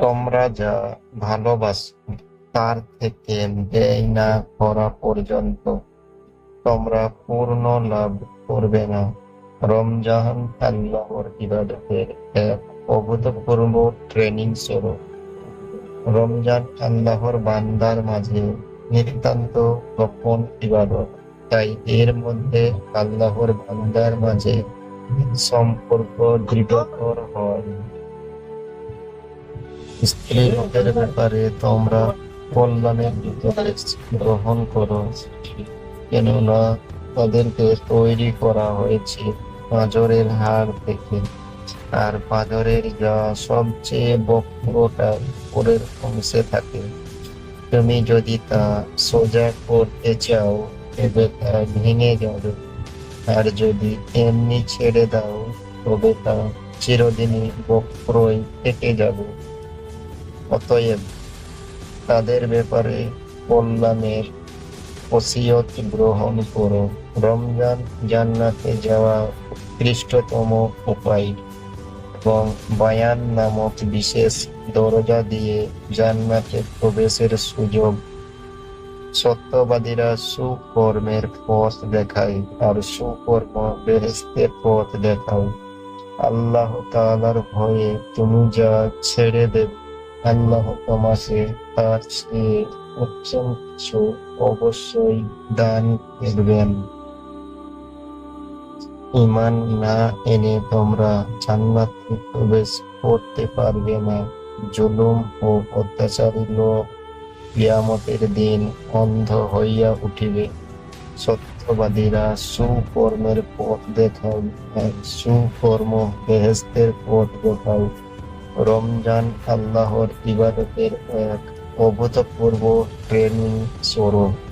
তোমরা যা ভালোবাসো, তার থেকে ব্যয় না করা পর্যন্ত তোমরা পূর্ণ লাভ করবে না। রমজান আল্লাহর ইবাদতের এক অভূতপূর্ব ট্রেনিং স্বরূপ। রমজান আল্লাহর বান্দার মাঝে নিতান্ত গোপন ইবাদত। তাই এর মধ্যে আল্লাহর বান্দার মাঝে সম্পর্ক দৃঢ়তর হয়। স্ত্রী লোকের ব্যাপারে তোমরা কল্যাণের উপদেশ গ্রহণ করো। কেননা তাদেরকে তৈরি করা হয়েছে পাঁজরের হাড় থেকে। আর পাঁজরের যা সবচেয়ে বক্রটা উপরের অংশে থাকে। তুমি যদি তা সোজা করতে চাও, তবে তা ভেঙে যাবে। আর যদি এমনি ছেড়ে দাও, তবে তা চিরদিনই বক্রই থেকে যাবে। অতএব তাদের ব্যাপারে কল্যাণের ওসিয়ত গ্রহণ করো। রমজান জান্নাতে যাওয়া উৎকৃষ্টতম উপায় এবং বায়ান নামক বিশেষ দরজা দিয়ে জান্নাতে প্রবেশের সুযোগ। সত্যবাদীরা সুকর্মের পথ দেখায় আর সুকর্ম বেহেস্তের পথ দেখায় আল্লাহ তালার ভয়ে তুমি যা ছেড়ে দেবে আল্লাহ তোমাকে তার চেয়ে উত্তম কিছু অবশ্যই দান করবেন। ইমান না এনে তোমরা জান্নাতে প্রবেশ করতে পারবে না। জুলুম ও অত্যাচারী লোক কিয়ামতের দিন অন্ধ হইয়া উঠিবে। সত্যবাদীরা সুকর্মের পথ দেখাও, সুকর্ম বেহেস্তের পথ দেখায় রমজান আল্লাহর ইবাদতের এক অভূতপূর্ব ট্রেনিং স্বরূপ।